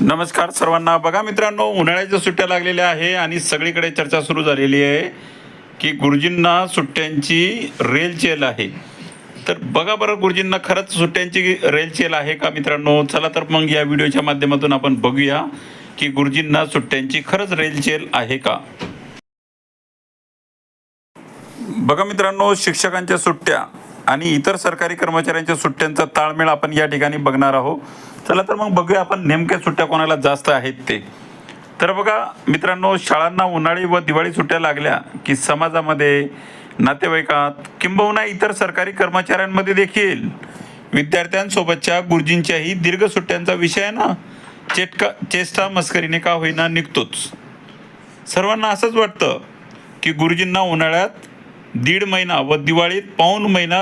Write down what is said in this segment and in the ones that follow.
नमस्कार सर्वांना. बघा मित्रांनो उन्हाळ्याच्या सुट्ट्या लागलेल्या आहे आणि सगळीकडे चर्चा सुरू झालेली आहे की गुरुजींना सुट्ट्यांची रेलचेल आहे. तर बघा बरं गुरुजींना खरंच सुट्ट्यांची रेलचेल आहे का मित्रांनो? चला तर मग या व्हिडिओच्या माध्यमातून आपण बघूया की गुरुजींना सुट्ट्यांची खरंच रेलचेल आहे का. बघा मित्रांनो शिक्षकांच्या सुट्ट्या. आणि इतर सरकारी कर्मचाऱ्यांच्या सुट्ट्यांचा ताळमेळ आपण या ठिकाणी बघणार आहोत. चला तर मग बघूया आपण नेमक्या सुट्ट्या कोणाला जास्त आहेत ते. तर बघा मित्रांनो शाळांना उन्हाळी व दिवाळी सुट्ट्या लागल्या की समाजामध्ये नातेवाईकात किंबहुना इतर सरकारी कर्मचाऱ्यांमध्ये देखील. विद्यार्थ्यांसोबतच्या गुरुजींच्याही दीर्घ सुट्ट्यांचा विषय ना? चेटका चेष्टा मस्करीने का होईना निघतोच. सर्वांना असंच वाटतं की गुरुजींना उन्हाळ्यात दीड महिना व दिवाळीत पाऊन महिना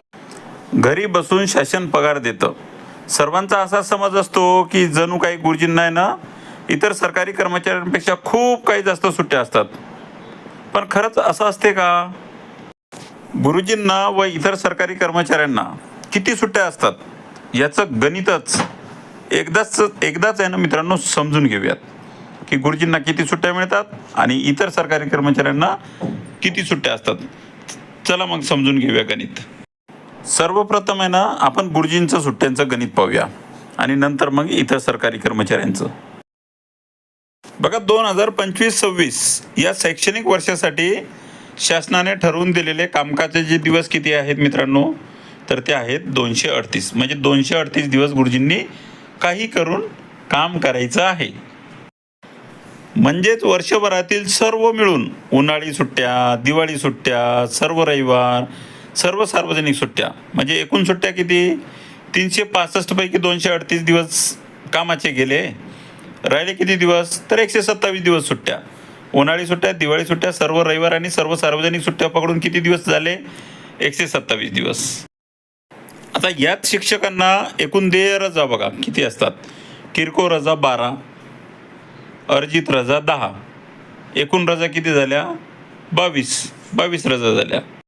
घरी बसून शासन पगार देतं. सर्वांचा असा समज असतो की जणू काही गुरुजींना आहे ना इतर सरकारी कर्मचाऱ्यांपेक्षा खूप काही जास्त सुट्ट्या असतात. पण खरंच असं असते का? गुरुजींना व इतर सरकारी कर्मचाऱ्यांना किती सुट्ट्या असतात? याचं गणितच एकदाच एकदाच आहे ना मित्रांनो समजून घेऊयात. की गुरुजींना किती सुट्ट्या मिळतात आणि इतर सरकारी कर्मचाऱ्यांना किती सुट्ट्या असतात. चला मग समजून घेऊया गणित. सर्वप्रथम आहे ना आपण गुरुजींचं सुट्ट्यांचं गणित पाहूया. आणि नंतर मग इतर सरकारी कर्मचाऱ्यांचं. बघा दोन हजार पंचवीस सव्वीस या शैक्षणिक वर्षासाठी शासनाने ठरवून दिलेले कामकाजाचे जे दिवस किती आहेत मित्रांनो? तर ते आहेत दोनशे अडतीस. म्हणजे दोनशे अडतीस दिवस गुरुजींनी काही करून काम करायचं आहे. म्हणजेच वर्षभरातील सर्व मिळून उन्हाळी सुट्ट्या दिवाळी सुट्ट्या सर्व रविवार सर्व सार्वजनिक सुट्ट्या. म्हणजे एकूण सुट्ट्या किती? तीनशे पासष्टपैकी दोनशे अडतीस दिवस कामाचे गेले. राहिले किती दिवस? तर एकशे सत्तावीस दिवस सुट्ट्या. उन्हाळी सुट्ट्या दिवाळी सुट्ट्या सर्व रविवार आणि सर्व सार्वजनिक सुट्ट्या पकडून किती दिवस झाले? एकशे सत्तावीस दिवस. आता यात शिक्षकांना एकूण देय रजा बघा किती असतात? किरकोळ रजा बारा अर्जित रजा दहा एकूण रजा किती झाल्या? बावीस. बावीस रजा झाल्या.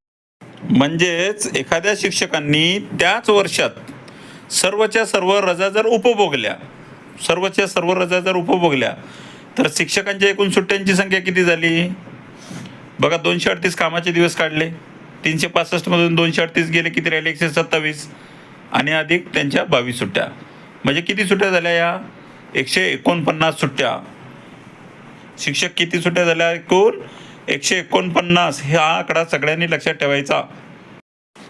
म्हणजेच एखाद्या शिक्षकांनी त्याच वर्षात सर्वच्या सर्व रजा जर उपभोगल्या सर्वच्या सर्व रजा जर उपभोगल्या तर शिक्षकांच्या एकूण सुट्ट्यांची संख्या किती झाली? बघा दोनशे अडतीस कामाचे दिवस काढले. तीनशे पासष्टमधून दोनशे अडतीस गेले किती राहिले? एकशे सत्तावीस. आणि अधिक त्यांच्या बावीस सुट्ट्या. म्हणजे किती सुट्ट्या झाल्या या? एकशे एकोणपन्नास सुट्ट्या. शिक्षक किती सुट्ट्या झाल्या? एकूण एकशे एकोणपन्नास हा आकडा सगळ्यांनी लक्षात ठेवायचा.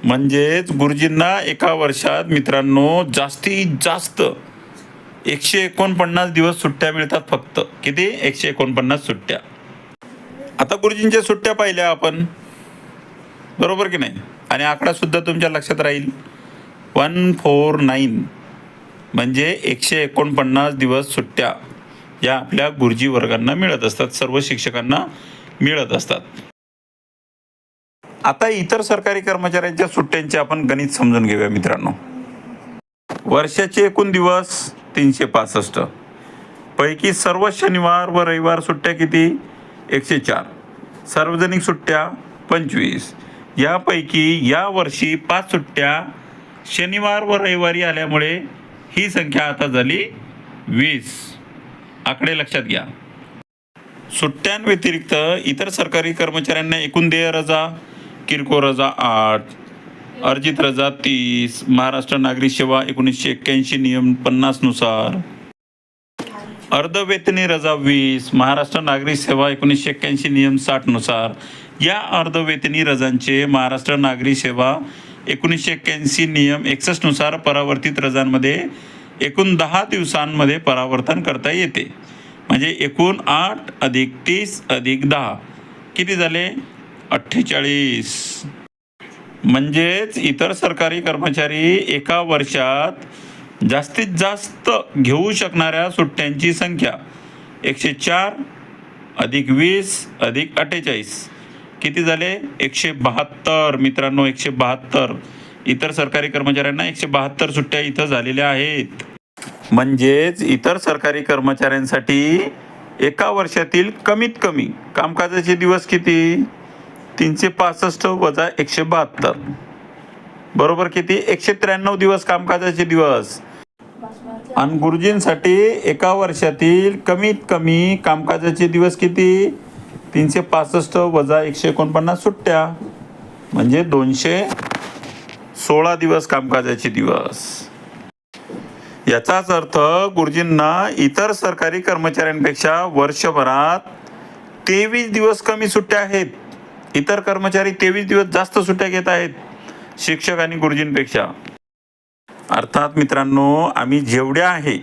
म्हणजेच गुरुजींना एका वर्षात मित्रांनो जास्तीत जास्त एकशे एकोणपन्नास दिवस सुट्ट्या मिळतात फक्त. किती? एकशे एकोणपन्नास सुट्ट्या. आता गुरुजींच्या सुट्ट्या पाहिल्या आपण. बरोबर की नाही? आणि आकडा सुद्धा तुमच्या लक्षात राहील. One four nine. म्हणजे एकशे एकोणपन्नास दिवस सुट्ट्या या आपल्या गुरुजी वर्गांना मिळत असतात. सर्व शिक्षकांना मिळत असतात. आता इतर सरकारी कर्मचाऱ्यांच्या सुट्ट्यांचे आपण गणित समजून घेऊया मित्रांनो. वर्षाचे एकूण दिवस तीनशे पासष्ट. पैकी सर्व शनिवार व रविवार सुट्ट्या किती? एकशे चार. सार्वजनिक सुट्ट्या पंचवीस. यापैकी या वर्षी पाच सुट्ट्या शनिवार व रविवारी आल्यामुळे ही संख्या आता झाली वीस. आकडे लक्षात घ्या. सुट्ट्यांव्यतिरिक्त इतर सरकारी कर्मचाऱ्यांना एकूण देय रजा किरकोळ रजा आठ अर्जित रजा तीस महाराष्ट्र नागरी सेवा एकोणीसशे एक्क्याऐंशी नियम पन्नासनुसार अर्धवेतनी रजा वीस महाराष्ट्र नागरी सेवा एकोणीसशे एक्क्याऐंशी नियम साठनुसार या अर्धवेतनी रजांचे महाराष्ट्र नागरी सेवा एकोणीसशे एक्क्याऐंशी नियम एकसष्टनुसार परावर्तित रजांमध्ये एकूण दहा दिवसांमध्ये परावर्तन करता येते. म्हणजे एकूण आठ अधिक तीस अधिक दहा. किती झाले? अठ्ठेचाळीस. म्हणजेच इतर सरकारी कर्मचारी एका वर्षात जास्तीत जास्त घेऊ शकणाऱ्या सुट्ट्यांची संख्या एकशे चार अधिक वीस अधिक अठ्ठेचाळीस. किती झाले? एकशे बहात्तर. मित्रांनो एकशे बहात्तर. इतर सरकारी कर्मचाऱ्यांना एकशे बहात्तर सुट्ट्या इथं झालेल्या आहेत. म्हणजेच इतर सरकारी कर्मचाऱ्यांसाठी एका वर्षातील कमीत कमी कामकाजाचे दिवस किती? तीनशे पासष्ट वजा एकशे बहात्तर. बरोबर किती? एकशे त्र्याण्णव दिवस कामकाजाचे दिवस. आणि गुरुजींसाठी एका वर्षातील कमीत कमी कामकाजाचे दिवस किती? तीनशे पासष्ट वजा एकशे एकोणपन्नास सुट्ट्या. म्हणजे दोनशे सोळा दिवस कामकाजाचे दिवस. याचाच अर्थ गुरुजींना इतर सरकारी कर्मचाऱ्यांपेक्षा वर्षभरात तेवीस दिवस कमी सुट्ट्या आहेत. इतर कर्मचारी तेवीस दिवस जास्त सुट्ट्या घेत आहेत शिक्षक आणि गुरुजींपेक्षा. अर्थात मित्रांनो आम्ही जेवढ्या आहे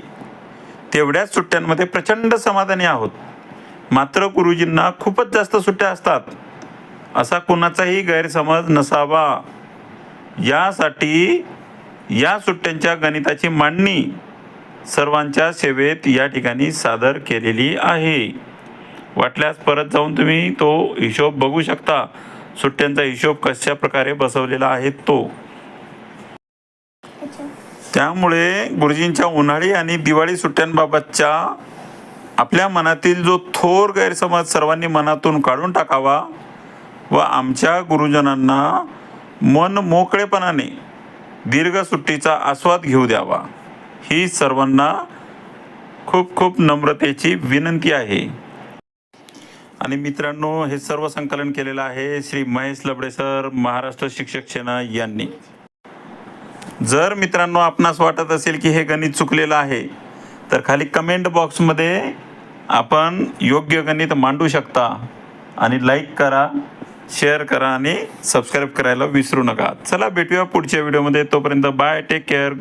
तेवढ्याच सुट्ट्यांमध्ये प्रचंड समाधानी आहोत. मात्र गुरुजींना खूपच जास्त सुट्ट्या असतात. असा कोणाचाही गैरसमज नसावा. यासाठी या सुट्ट्यांच्या गणिताची मांडणी सर्वांच्या सेवेत या ठिकाणी सादर केलेली आहे. वाटल्यास परत जाऊन तुम्ही तो हिशोब बघू शकता. सुट्ट्यांचा हिशोब कशा प्रकारे बसवलेला आहे तो. त्यामुळे गुरुजींच्या उन्हाळी आणि दिवाळी सुट्ट्यांबाबतच्या आपल्या मनातील जो थोर गैरसमज सर्वांनी मनातून काढून टाकावा व आमच्या गुरुजनांना मन मोकळेपणाने दीर्घ सुट्टीचा आस्वाद घेऊ द्यावा. ही सर्वांना खूप खूप नम्रतेची विनंती आहे. आणि मित्रांनो हे सर्व संकलन केलेलं आहे श्री महेश लबडे सर महाराष्ट्र शिक्षक सेना यांनी. जर मित्रांनो आपणास वाटत असेल की हे गणित चुकलेलं आहे तर खाली कमेंट बॉक्समध्ये आपण योग्य गणित मांडू शकता. आणि लाईक करा. शेअर करा आणि सबस्क्राईब करायला विसरू नका. चला भेटूया पुढच्या व्हिडिओमध्ये तोपर्यंत बाय टेक केअर